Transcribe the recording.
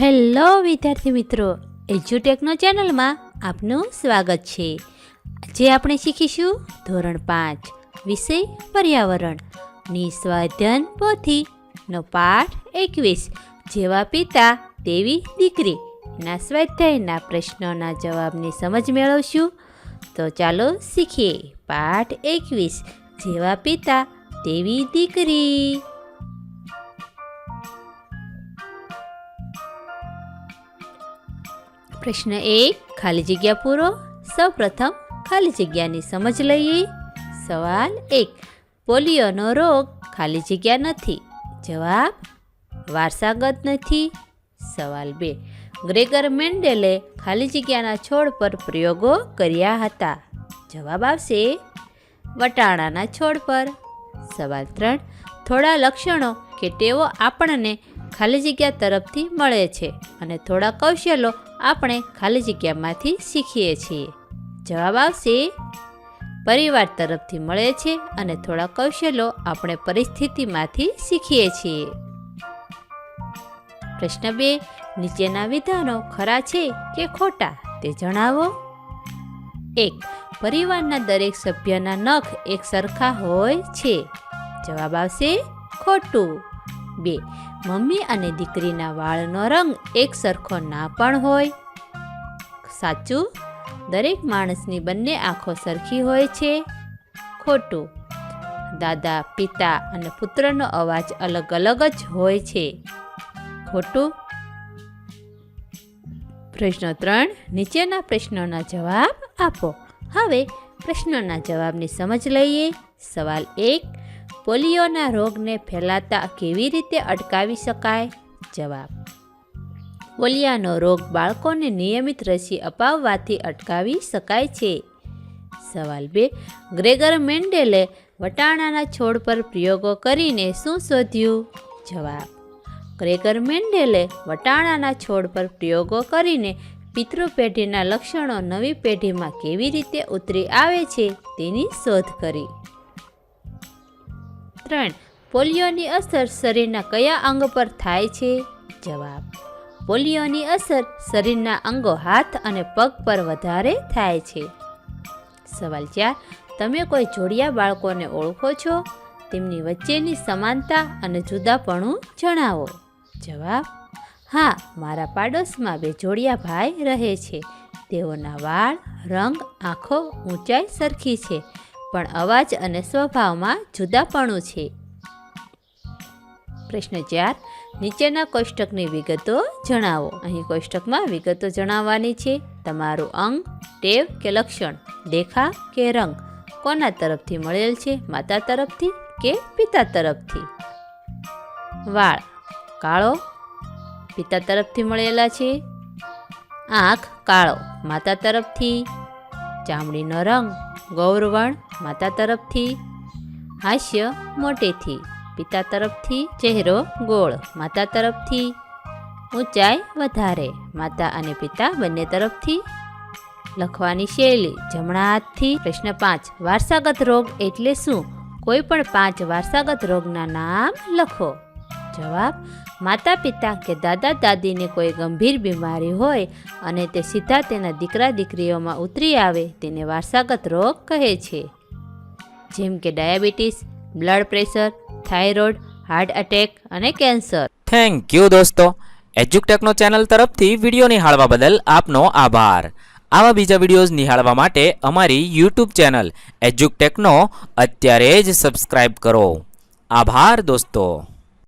Hello વિદ્યાર્થી મિત્રો એજ્યુટેકનો ચેનલમાં આપનું સ્વાગત છે. આજે આપણે શીખીશું ધોરણ પાંચ, વિષય પર્યાવરણ. નિસ્વાધ્યન પોથીનો પાઠ એકવીસ, જેવા પિતા તેવી દીકરી. ના સ્વાધ્યાયના પ્રશ્નોના જવાબની સમજ મેળવશું. તો ચાલો શીખીએ. પાઠ એકવીસ, જેવા પિતા તેવી દીકરી. પ્રશ્ન એક, ખાલી જગ્યા પૂરો? સૌપ્રથમ, ખાલી જગ્યાની સમજ લઈએ. સવાલ એક, પોલિયોનો રોગ ખાલી જગ્યા નથી? જવાબ, વારસાગત નથી. સવાલ બે, ગ્રેગર મેન્ડેલે ખાલી જગ્યાના છોડ પર પ્રયોગો કર્યા હતા? જવાબ આવશે, વટાણાના છોડ પર. સવાલ ત્રણ, થોડા લક્ષણો કે ટેવો આપણને ખાલી જગ્યા તરફથી મળે છે અને થોડા કૌશલો આપણે ખાલી જગ્યામાંથી શીખીએ છીએ. જવાબ આવશે, પરિવાર તરફથી મળે છે અને થોડા કૌશલો આપણે પરિસ્થિતિમાંથી શીખીએ છીએ. પ્રશ્ન બે, નીચેના વિધાનો ખરા છે કે ખોટા તે જણાવો. એક, પરિવારના દરેક સભ્યના નખ એક સરખા હોય છે. જવાબ આવશે, ખોટું. બે. મમ્મી અને દીકરીના વાળનો રંગ એક સરખો ના પણ હોય. સાચું? દરેક માણસની બંને આંખો સરખી હોય છે. ખોટું? દાદા, પિતા અને પુત્રનો અવાજ અલગ અલગ જ હોય છે. ખોટું? પ્રશ્ન ત્રણ. નીચેના પ્રશ્નોના જવાબ આપો. હવે પ્રશ્નોના જવાબની સમજ લઈએ. સવાલ એક. પોલિયોના રોગને ફેલાતા કેવી રીતે અટકાવી શકાય? જવાબ. પોલિયાનો રોગ બાળકોને નિયમિત રસી અપાવવાથી અટકાવી શકાય છે. સવાલ બે. ગ્રેગર મેન્ડેલે વટાણાના છોડ પર પ્રયોગો કરીને શું શોધ્યું? જવાબ. ગ્રેગર મેન્ડેલે વટાણાના છોડ પર પ્રયોગો કરીને પિતૃ પેઢીના લક્ષણો નવી પેઢીમાં કેવી રીતે ઉતરી આવે છે તેની શોધ કરી. ત્રણ. પોલિયોની અસર શરીરના કયા અંગ પર થાય છે? જવાબ. પોલિયોની અસર શરીરના અંગો હાથ અને પગ પર વધારે થાય છે. સવાલ ચાર. તમે કોઈ જોડિયા બાળકોને ઓળખો છો? તેમની વચ્ચેની સમાનતા અને જુદાપણું જણાવો. જવાબ. હા, મારા પાડોશમાં બે જોડિયા ભાઈ રહે છે. તેઓના વાળ, રંગ આંખો ઊંચાઈ સરખી છે. પણ અવાજ અને સ્વભાવમાં જુદાપણું છે. પ્રશ્ન ચાર, નીચેના કોષ્ટકની વિગતો જણાવો. અહીં કોષ્ટકમાં વિગતો જણાવવાની છે. તમારું અંગ, ટેવ કે લક્ષણ, દેખા કે રંગ, કોના તરફથી મળેલ છે? માતા તરફથી કે પિતા તરફથી? વાળ, કાળો, પિતા તરફથી મળેલા છે. આંખ, કાળો, માતા તરફથી? ચામડીનો રંગ ગૌરવણ માતા તરફથી, હાસ્ય મોટેથી, પિતા તરફથી ચહેરો ગોળ માતા તરફથી, ઊંચાઈ વધારે માતા અને પિતા બંને તરફથી, લખવાની શૈલી જમણા હાથથી પ્રશ્ન પાંચ, વારસાગત રોગ એટલે શું? કોઈ પણ પાંચ વારસાગત રોગના નામ લખો. જવાબ માતા પિતા કે દાદા દાદીને કોઈ ગંભીર બીમારી હોય અને તે સીધા તેના દીકરા દીકરીઓમાં ઉતરી આવે, તેને વારસાગત રોગ કહે છે. જેમ કે diabetes, blood pressure, thyroid, heart attack અને કેન્સર. થેન્ક યુ દોસ્તો. એજ્યુકટેકનો ચેનલ તરફથી વીડિયો નિહાળવા બદલ આપનો આભાર. આવા બીજા વિડીયોઝ નિહાળવા માટે અમારી યુટ્યુબ ચેનલ એજ્યુકટેકનો અત્યારે જ સબસ્ક્રાઇબ કરો. આભાર દોસ્તો.